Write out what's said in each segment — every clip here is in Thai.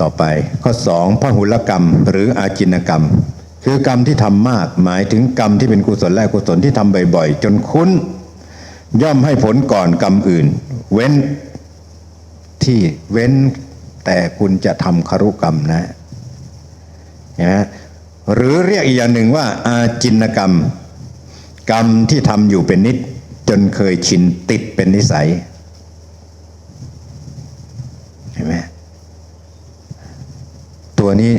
ต่อไปข้อสองพหุลกรรมหรืออาจินกรรม คือกรรมที่ทำมากหมายถึงกรรมที่เป็นกุศลและกุศลที่ทำบ่อยๆ จนคุ้น ย่อมให้ผลก่อนกรรมอื่น เว้นที่เว้นแต่คุณจะทำคารุกรรมนะนไหมหรือเรียกอีกอย่างหนึ่งว่าอาจินกรรม กรรมที่ทำอยู่เป็นนิด จนเคยชินติดเป็นนิสัย เห็นไหม ตัวนี้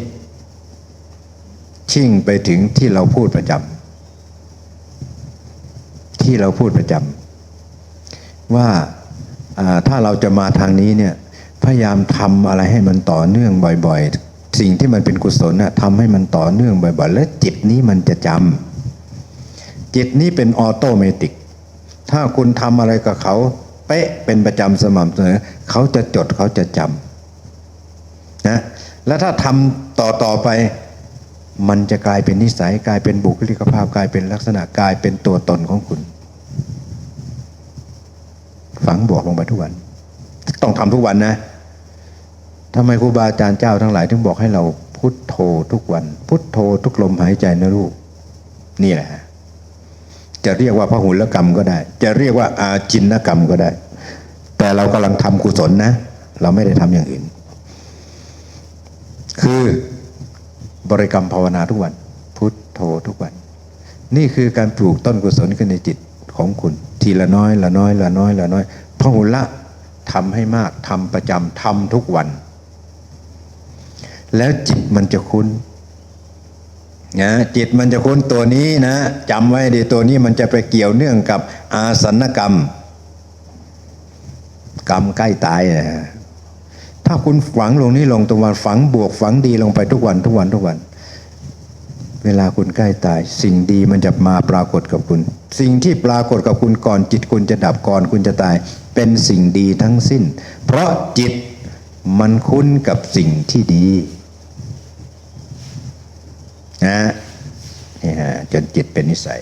ชิ่งไปถึงที่เราพูดประจำที่เราพูดประจำว่าถ้าเราจะมาทางนี้เนี่ยพยายามทำอะไรให้มันต่อเนื่องบ่อย ๆ สิ่งที่มันเป็นกุศลน่ะทำให้มันต่อเนื่องบ่อย ๆ และจิตนี้มันจะจำจิตนี้เป็นออโตเมติก ถ้าคุณทำอะไรกับเขา เป๊ะเป็นประจำสม่ำเสมอเขาจะจดเขาจะจำ แล้วถ้าทำต่อต่อไป มันจะกลายเป็นนิสัยกลายเป็นบุคลิกภาพกลายเป็นลักษณะกลายเป็นตัวตนของคุณ ฝังบวกลงไปทุกวัน ต้องทำทุกวันนะทำไมครูบาอาจารย์เจ้าทั้งหลายถึงบอกให้เราพุทโธทุกวัน พุทโธทุกลมหายใจนะลูก นี่แหละฮะจะเรียกว่าพหุลกรรมก็ได้ จะเรียกว่าอาจินกรรมก็ได้ แต่เรากำลังทำกุศลนะ เราไม่ได้ทำอย่างอื่น คือบริกรรมภาวนาทุกวัน พุทโธทุกวัน นี่คือการปลูกต้นกุศลขึ้นในจิตของคุณ ทีละน้อยละน้อยละน้อยละน้อยพหุละทำให้มากทำประจำทำทุกวัน แล้วจิตมันจะคุ้นนะจิตมันจะคุ้นตัวนี้นะจำไว้ดีตัวนี้มันจะไปเกี่ยวเนื่องกับอาสนกรรม กรรมใกล้ตายนะ ถ้าคุณฝังลงนี้ลงตรงวันฝังบวกฝังดีลงไปทุกวันทุกวันทุกวัน เวลาคุณใกล้ตาย สิ่งดีมันจะมาปรากฏกับคุณ สิ่งที่ปรากฏกับคุณก่อนจิตคุณจะดับก่อนคุณจะตาย เป็นสิ่งดีทั้งสิ้น เพราะจิตมันคุ้นกับสิ่งที่ดีนะนี่ฮะจนจิตเป็นนิสัย